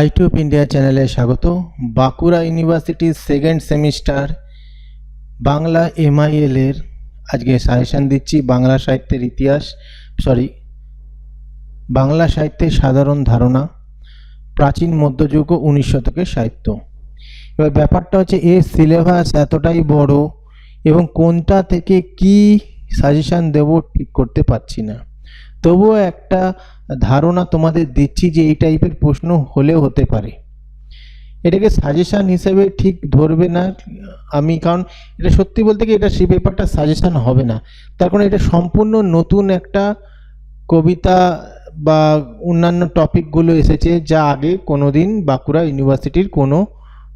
আইটিউব India চ্যানেলে স্বাগত। বাঁকুড়া ইউনিভার্সিটির সেকেন্ড সেমিস্টার বাংলা এমআইএল এর আজকে সাজেশন দিচ্ছি বাংলা সাহিত্যের ইতিহাস সরি বাংলা সাহিত্যের সাধারণ ধারণা, প্রাচীন, মধ্যযুগ ও উনিশ শতকের সাহিত্য। এবার ব্যাপারটা হচ্ছে এর সিলেবাস এতটাই বড় এবং কোনটা থেকে কি সাজেশন দেব ঠিক করতে পারছি না। তবুও একটা ধারণা তোমাদের দিচ্ছি যে এই টাইপের প্রশ্ন হলেও হতে পারে। এটাকে সাজেশান হিসেবে ঠিক ধরবে না আমি, কারণ এটা সত্যি বলতে কি এটা সেই পেপারটা সাজেশান হবে না। তার কারণ এটা সম্পূর্ণ নতুন একটা কবিতা বা অন্যান্য টপিকগুলো এসেছে যা আগে কোনো দিন বাঁকুড়া ইউনিভার্সিটির কোনো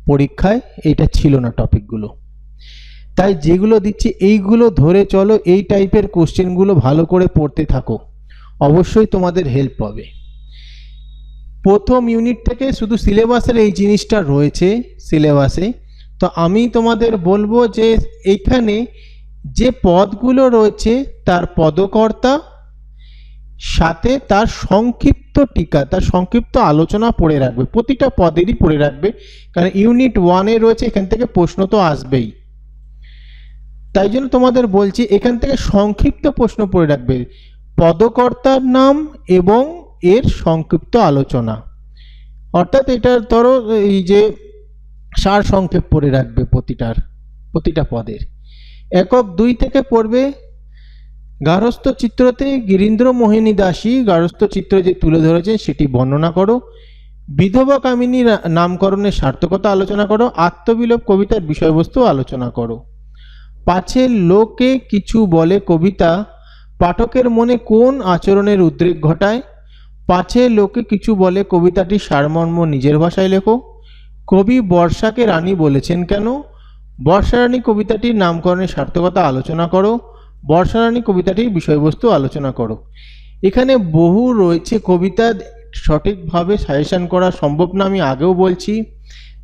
পরীক্ষায় এটা ছিল না টপিকগুলো। তাই যেগুলো দিচ্ছি, এইগুলো ধরে চলো, এই টাইপের কোশ্চেনগুলো ভালো করে পড়তে থাকো। অবশ্যই তোমাদের হেল্প হবে প্রথম ইউনিট থেকে শুধু সিলেবাসের এই জিনিসটা রয়েছে সিলেবাসে তো আমি তোমাদের বলব যে এইখানে যে পদগুলো রয়েছে তার পদকর্তা, সাথে তার সংক্ষিপ্ত টিকা, তার সংক্ষিপ্ত আলোচনা পড়ে রাখবে, প্রতিটা পদেরই পড়ে রাখবে। কারণ ইউনিট ওয়ানে রয়েছে, এখান থেকে প্রশ্ন তো আসবেই। তাই জন্য তোমাদের বলছি, এখান থেকে সংক্ষিপ্ত প্রশ্ন পড়ে রাখবে। পদকর্তার নাম এবং এর সংক্ষিপ্ত আলোচনা। অর্থাৎ এটার ধরো এই যে সার সংক্ষেপ পড়ে রাখবে প্রতিটার, প্রতিটা পদের। একক দুই থেকে পড়বে, গার্হস্থ চিত্রতে গিরীন্দ্র মোহিনী দাসী, গার্হস্থ চিত্র যে তুলে ধরেছেন সেটি বর্ণনা করো। বিধবা কামিনী নামকরণের সার্থকতা আলোচনা করো, আত্মবিলোপ কবিতার বিষয়বস্তু আলোচনা করো। পাছের লোকে কিছু বলে কবিতা পাঠকের মনে কোন আচরণের উদ্রেক ঘটায়? পাছে লোকে কিছু বলে, কবিতাটি সারমর্ম নিজের ভাষায় লেখো। কবি বর্ষাকে রানী বলেছেন কেন? বর্ষা রানী কবিতাটির নামকরণের সার্থকতা আলোচনা করো। বর্ষা রানী কবিতাটির বিষয়বস্তু আলোচনা করো। এখানে বহু রয়েছে কবিতা সঠিকভাবে সাজেশন করা সম্ভব না, আমি আগেও বলছি।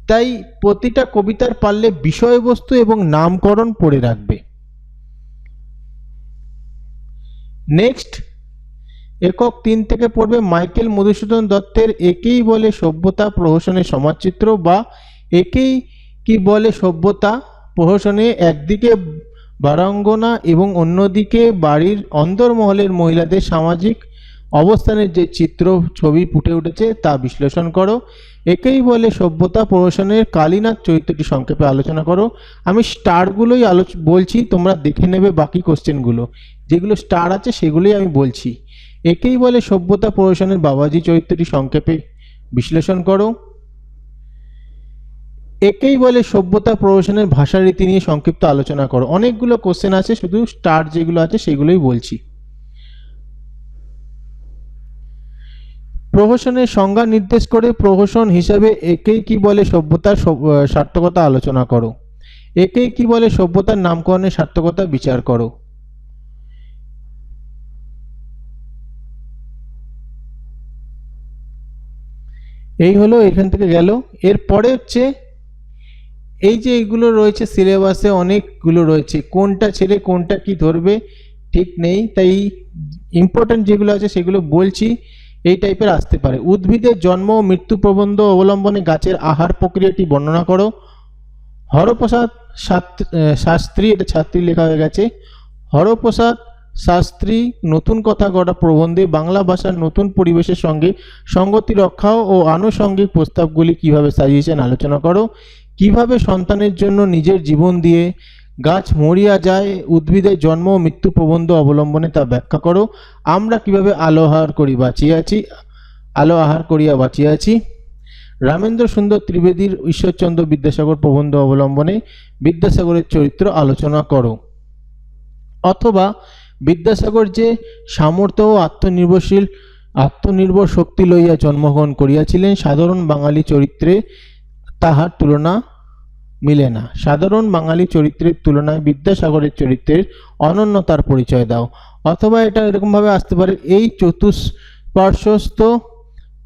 তাই প্রতিটা কবিতার পারলে বিষয়বস্তু এবং নামকরণ পড়ে রাখবে। নেক্সট একক তিন থেকে পড়বে মাইকেল মধুসূদন দত্তের একেই বলে সভ্যতা প্রহসনের সমাজচিত্র বা একেই কি বলে সভ্যতা প্রহসনে একদিকে বারাঙ্গনা এবং অন্যদিকে বাড়ির অন্দরমহলের মহিলাদের সামাজিক অবস্থানের যে চিত্র, ছবি ফুটে উঠেছে তা বিশ্লেষণ করো। একেই বলে সভ্যতা প্রহসনের কালীনাথ চরিত্রটি সংক্ষেপে আলোচনা করো। আমি স্টারগুলোই আলোচ, বলছি, তোমরা দেখে নেবে বাকি কোশ্চেনগুলো। যেগুলো স্টার আছে, সেগুলোই আমি বলছি। একেই বলে সভ্যতা প্রহসনের বাবাজি চরিত্রটি সংক্ষেপে বিশ্লেষণ করো। একেই বলে সভ্যতা প্রহসনের ভাষা রীতি নিয়ে সংক্ষিপ্ত আলোচনা করো। অনেকগুলো কোশ্চেন আছে, শুধু স্টার যেগুলো আছে, সেগুলোই বলছি। প্রহসনের সংজ্ঞা নির্দেশ করে প্রহসন হিসাবে একেই কি বলে সভ্যতার সার্থকতা আলোচনা করো। একেই কি বলে সভ্যতার নামকরণের সার্থকতা বিচার করো। এই হলো এখান থেকে গেল। এরপরে হচ্ছে, এই যে এইগুলো রয়েছে সিলেবাসে, অনেকগুলো রয়েছে। কোনটা ছেড়ে কোনটা কি ধরবে, ঠিক নেই। তাই ইম্পর্টেন্ট যেগুলো আছে সেগুলো বলছি। এই টাইপের আসতে পারে। উদ্ভিদের জন্ম ও মৃত্যু প্রবন্ধ অবলম্বনে গাছের আহার প্রক্রিয়াটি বর্ণনা করো। হরপ্রসাদ শাস্ত্রী, এটা ছাত্রী লেখা হয়ে গেছে। হরপ্রসাদ শাস্ত্রী নতুন কথা গড়া প্রবন্ধে বাংলা ভাষার নতুন পরিবেশের সঙ্গে সঙ্গতি রক্ষা ও আনুষঙ্গিক প্রস্তাবগুলি কীভাবে সাজিয়েছেন আলোচনা করো। কীভাবে সন্তানের জন্য নিজের জীবন দিয়ে গাছ মরিয়া যায় উদ্ভিদের জন্ম মৃত্যু প্রবন্ধ অবলম্বনে তা ব্যাখ্যা করো। আমরা কীভাবে আলো আহার করি বাঁচিয়ে আছি আলো আহার করিয়া বাঁচিয়ে আছি রামেন্দ্র সুন্দর ত্রিবেদীর ঈশ্বরচন্দ্র বিদ্যাসাগর প্রবন্ধ অবলম্বনে বিদ্যাসাগরের চরিত্র আলোচনা করো। অথবা বিদ্যাসাগর যে সামর্থ্য ও আত্মনির্ভরশীল, আত্মনির্ভর শক্তি লইয়া জন্মগ্রহণ করিয়াছিলেন, সাধারণ বাঙালি চরিত্রে তাহার তুলনা মিলে না। সাধারণ বাঙালি চরিত্রের তুলনায় বিদ্যাসাগরের চরিত্রের অনন্যতার পরিচয় দাও। অথবা এটা এরকমভাবে আসতে পারে, এই চতুষ্পার্শ্বস্থ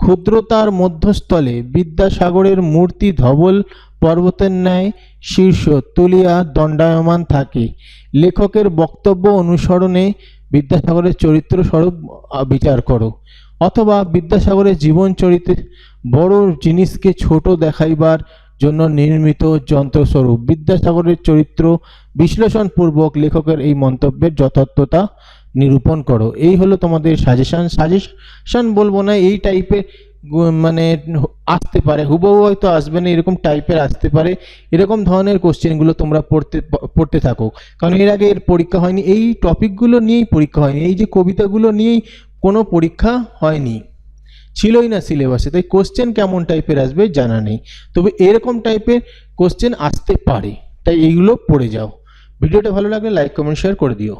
ক্ষুদ্রতার মধ্যস্থলে বিদ্যাসাগরের মূর্তি ধবল পর্বতের ন্যায় শীর্ষ তুলিয়া দণ্ডায়মান থাকে। লেখকের বক্তব্য অনুসরণে বিদ্যাসাগরের চরিত্র স্বরূপ বিচার করো। অথবা বিদ্যাসাগরের জীবন চরিত্রে বড় জিনিসকে ছোট দেখাইবার জন্য নির্মিত যন্ত্রস্বরূপ। বিদ্যাসাগরের চরিত্র বিশ্লেষণপূর্বক লেখকের এই মন্তব্যের যথার্থতা নিরূপণ করো। এই হলো তোমাদের সাজেশন সাজেশন বলব না, এই টাইপের মানে আসতে পারে। হুবহু হয়তো আসবে না, এরকম টাইপের আসতে পারে। এরকম ধরনের কোশ্চেনগুলো তোমরা পড়তে পড়তে থাকো। কারণ এর আগে এর পরীক্ষা হয়নি, এই টপিকগুলো নিয়েই পরীক্ষা হয়নি, এই যে কবিতাগুলো নিয়েই কোনো পরীক্ষা হয়নি। ছিলই না সিলেবাসে, তাই কোশ্চেন কেমন টাইপের আসবে জানা নেই। তবে এরকম টাইপের কোশ্চেন আসতে পারে, তাই এইগুলো পড়ে যাও। ভিডিওটা ভালো লাগলে লাইক কমেন্ট শেয়ার করে দিও।